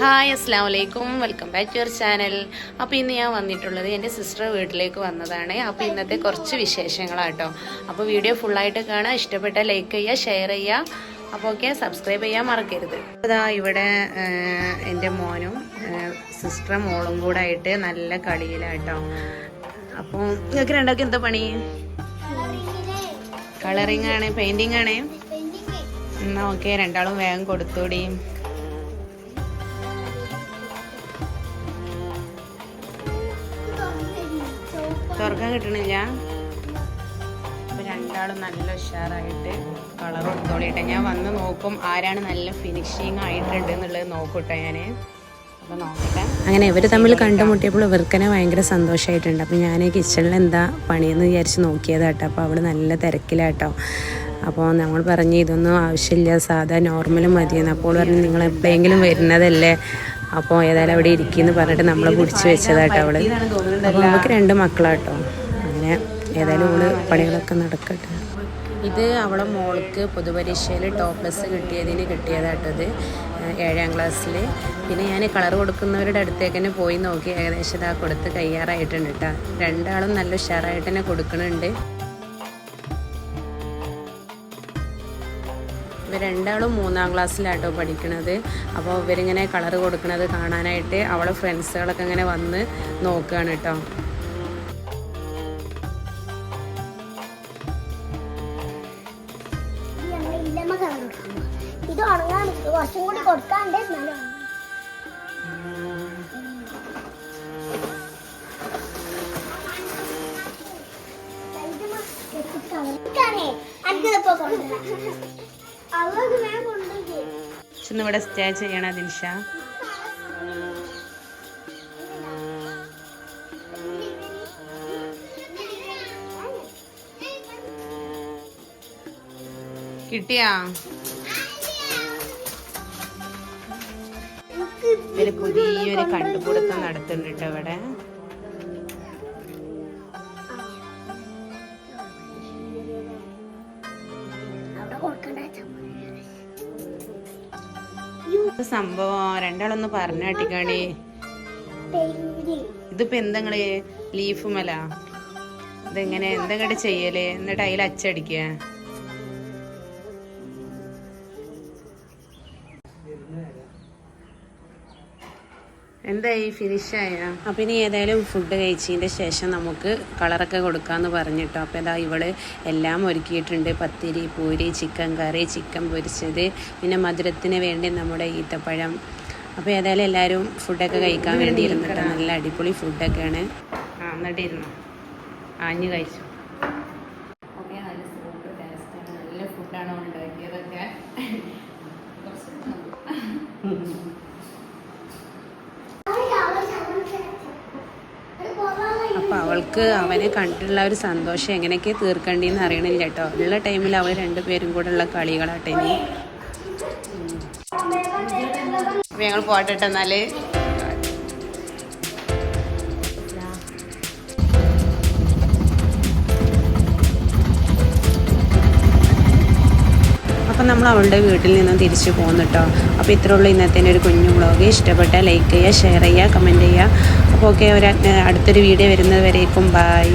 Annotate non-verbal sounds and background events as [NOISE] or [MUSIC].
Hi അസ്സാം വലൈക്കും welcome back to your channel. അപ്പോൾ ഇന്ന് ഞാൻ വന്നിട്ടുള്ളത് എന്റെ സിസ്റ്റർ വീട്ടിലേക്ക് വന്നതാണ്. അപ്പോൾ ഇന്നത്തെ കുറച്ച് വിശേഷങ്ങളാട്ടോ. അപ്പോൾ വീഡിയോ ഫുള്ളായിട്ട് കാണാൻ ഇഷ്ടപ്പെട്ട ലൈക്ക് ചെയ്യുക ഷെയർ ചെയ്യുക. അപ്പോൾ ഓക്കെ സബ്സ്ക്രൈബ് ചെയ്യാൻ മറക്കരുത്. അതാ ഇവിടെ എന്റെ മോനും സിസ്റ്റർ മോളും കൂടെ ആയിട്ട് നല്ല കളിയിലാട്ടോ. അപ്പോൾ നിങ്ങൾക്ക് രണ്ടാൾക്ക് എന്താ പണി? കളറിങ് ആണ് പെയിന്റിങ് ആണ്? എന്നാ ഓക്കെ രണ്ടാളും വേഗം കൊടുത്തൂടി തുറക്കാൻ കിട്ടണില്ല. അപ്പൊ രണ്ടാളും നല്ല ഉഷാറായിട്ട് കളർ കൊടുത്തോളിട്ടെ ഞാൻ വന്ന് നോക്കും ആരാണ് നല്ല ഫിനിഷിങ് ആയിട്ടുണ്ട് എന്നുള്ളത് നോക്കൂട്ടെ ഞാൻ അങ്ങനെ ഇവർ തമ്മിൽ കണ്ടുമുട്ടിയപ്പോൾ ഇവർക്കനെ ഭയങ്കര സന്തോഷമായിട്ടുണ്ട് അപ്പം ഞാൻ കിച്ചണിൽ എന്താ പണിയെന്ന് വിചാരിച്ച് നോക്കിയതാട്ടോ. അപ്പോൾ അവൾ നല്ല തിരക്കിലാട്ടോ. അപ്പോൾ ഞങ്ങൾ പറഞ്ഞു ഇതൊന്നും ആവശ്യമില്ല. സാധാ നോർമൽ മതിയെന്ന്. അപ്പോൾ പറഞ്ഞു നിങ്ങൾ എപ്പോഴെങ്കിലും വരുന്നതല്ലേ? അപ്പോൾ ഏതായാലും അവിടെ ഇരിക്കുമെന്ന് പറഞ്ഞിട്ട് നമ്മളെ പിടിച്ച് വെച്ചതാട്ടോ അവൾ. അപ്പോൾ നമുക്ക് രണ്ട് മക്കളാട്ടോ. അങ്ങനെ ഏതായാലും ഓൾ പണികളൊക്കെ നടക്കട്ടെ. ഇത് അവളെ മോൾക്ക് പൊതുപരീക്ഷയിൽ ടോപ്പ് പ്ലസ് കിട്ടിയതിന് കിട്ടിയതാട്ടത് ഏഴാം ക്ലാസ്സിൽ പിന്നെ ഞാൻ കളർ കൊടുക്കുന്നവരുടെ അടുത്തേക്ക് തന്നെ പോയി നോക്കി. ഏകദേശം ഇതാ കൊടുത്ത് കയ്യാറായിട്ടുണ്ട് കേട്ടോ രണ്ടാളും നല്ല ഉഷാറായിട്ട് തന്നെ കൊടുക്കുന്നുണ്ട് രണ്ടാളും മൂന്നാം ക്ലാസ്സിലാട്ടോ പഠിക്കണത്. അപ്പോൾ ഇവരിങ്ങനെ കളർ കൊടുക്കുന്നത് കാണാനായിട്ട് അവളെ ഫ്രണ്ട്സുകളൊക്കെ ഇങ്ങനെ വന്ന് നോക്കുകയാണ് കേട്ടോ ഇത് ഉണങ്ങാൻ കുറച്ചും കൂടി കൊടുക്കാണ്ട് എന്നാലും എനിക്കിതിപ്പോ കൊണ്ടുവരാം. ഇവിടെ സ്റ്റേ ചെയ്യണ ദിൻഷ. കിട്ടിയാ? ഇവർ പുതിയൊരു കണ്ടുപിടുത്തം നടത്തുന്നുണ്ട് ഇവിടെ. സംഭവം? രണ്ടാളൊന്ന് പറഞ്ഞു കാട്ടിക്കാണി ഇതിപ്പോ എന്തെങ്ങൾ? ലീഫ് മല? ഇതെങ്ങനെ? എന്തെങ്കിലും ചെയ്യൽ? എന്നിട്ട് അതിൽ അച്ചടിക്കുക എന്തായി ഫിനിഷായ അപ്പം ഇനി ഏതായാലും ഫുഡ് കഴിച്ചതിന്റെ ശേഷം നമുക്ക് കളറൊക്കെ കൊടുക്കാമെന്ന് പറഞ്ഞിട്ടോ. അപ്പോൾ ഇതാ ഇവൾ എല്ലാം ഒരുക്കിയിട്ടുണ്ട്. പത്തിരി പൂരി ചിക്കൻ കറി ചിക്കൻ പൊരിച്ചത്. പിന്നെ മധുരത്തിന് വേണ്ടി നമ്മുടെ ഈത്തപ്പഴം. അപ്പോൾ ഏതായാലും എല്ലാവരും ഫുഡൊക്കെ കഴിക്കാൻ വേണ്ടി ഇരുന്നിട്ട് നല്ല അടിപൊളി ഫുഡൊക്കെയാണ് ആ എന്നിട്ട് ഇരുന്നു ആഞ്ഞു കഴിച്ചു? ഓക്കെ നല്ല സൂപ്പർ ടേസ്റ്റാണ് നല്ല ഫുഡാണ് ഉണ്ടാക്കിയതൊക്കെ. [LAUGHS] അപ്പോൾ അവൾക്ക് അവനെ കണ്ടിട്ടുള്ള ഒരു സന്തോഷം എങ്ങനെയൊക്കെ തീർക്കേണ്ടിയെന്ന് അറിയണില്ല കേട്ടോ. ഉള്ള ടൈമിൽ അവൾ രണ്ടുപേരും കൂടെ ഉള്ള കളികളാട്ടെ ഇനി. അപ്പൊ ഞങ്ങൾ പോട്ടെ എന്നാൽ. അപ്പം നമ്മൾ അവളുടെ വീട്ടിൽ നിന്നും തിരിച്ചു പോകുന്നു കേട്ടോ അപ്പോൾ ഇത്രേ ഉള്ളൂ ഇന്നത്തെ ഒരു കുഞ്ഞു വ്ളോഗ് ഇഷ്ടപ്പെട്ട ലൈക്ക് ചെയ്യുക ഷെയർ ചെയ്യുക കമന്റ് ചെയ്യുക. അപ്പോൾ ഓക്കെ ഒരു അടുത്തൊരു വീഡിയോ വരുന്നത് വരേക്കും. ബായ്